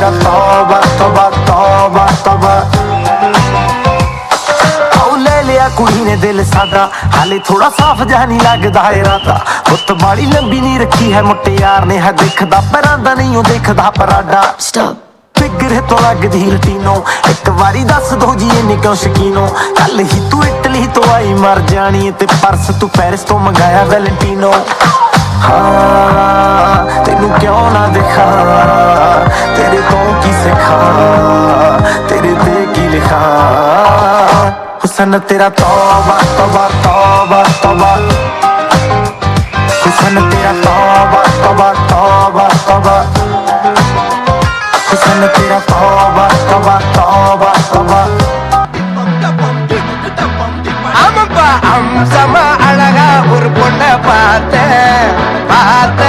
ਤੇਰਾ ਤੌਬਾ ਤੌਬਾ ਤੌਬਾ ਤੌਬਾ। ਲਿਆ ਕੁੜੀ ਨੇ ਦਿਲ ਸਾਡਾ ਹਾਲੇ ਥੋੜਾ ਸਾਫ਼ ਜਿਹਾ ਨਹੀਂ ਲੱਗਦਾ ਇਰਾਦਾ ਹੁੱਤ ਬਾਲੀ ਲੰਬੀ ਨਹੀਂ ਰੱਖੀ ਹੈ ਮੁਟਿਆਰ ਨੇ। ਹੈ ਦੇਖਦਾ ਪਰਾਂ ਦਾ ਨਹੀਂ ਉਹ ਦੇਖਦਾ ਪਰਾਡਾ। Stop. ਫਿਕਰ ਤੋਂ ਲੱਗਦੀ ਰਟੀਨੋ। ਇੱਕ ਵਾਰੀ ਦੱਸ ਦੋ ਜੀ ਇਹ ਕਿਉਂ ਸ਼ਕੀਨੋ। ਕੱਲ ਹੀ ਤੂੰ ਇਟਲੀ ਤੋਂ ਆਈ ਮਰ ਜਾਣੀ ਏ ਤੇ ਪਰਸ ਤੂੰ ਪੈਰਿਸ ਤੋਂ ਮੰਗਾਇਆ ਵੈਲੈਂਟੀਨੋ। तेन क्यों ना दिखा तेरे को की तेरे लिखा हुसन तेरा तौबा तौबा तौबा तौबा हुसन तेरा तौबा तौबा तौबा तौबा हुसन तेरा तौबा तौबा तौबा तौबा I'm a பார்த்த பார்த்த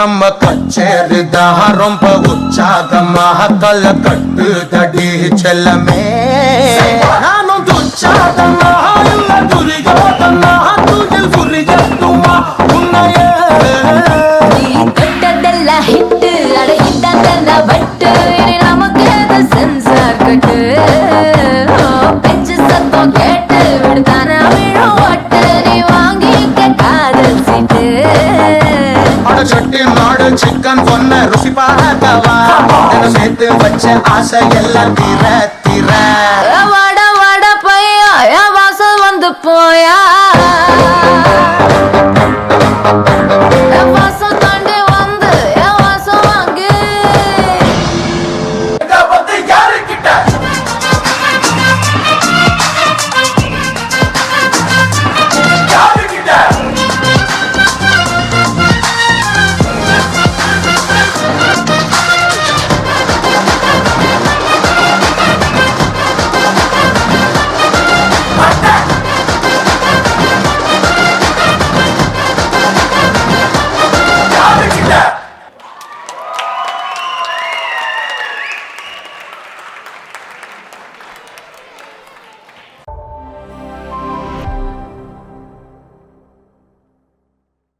நம்ம கச்சேரிதான் ரொம்ப உற்சாகமாக தலை கட்டு தடி செல்லமே. நானும் துச்சாதமாக துரிகாதமாக தூஜில் குறிகட்டுமா உன்னையே. கட்டதெல்லாம் ஹிட்டு அட இதான் தந்தா பட்டு நமக்கு சென்சார் கட்டு? அட சட்டி மாடு சிக்கன் பொண்ணு ருசி பார்க்கவா? சேர்த்து வச்ச ஆசை எல்லாம் தீர தீர.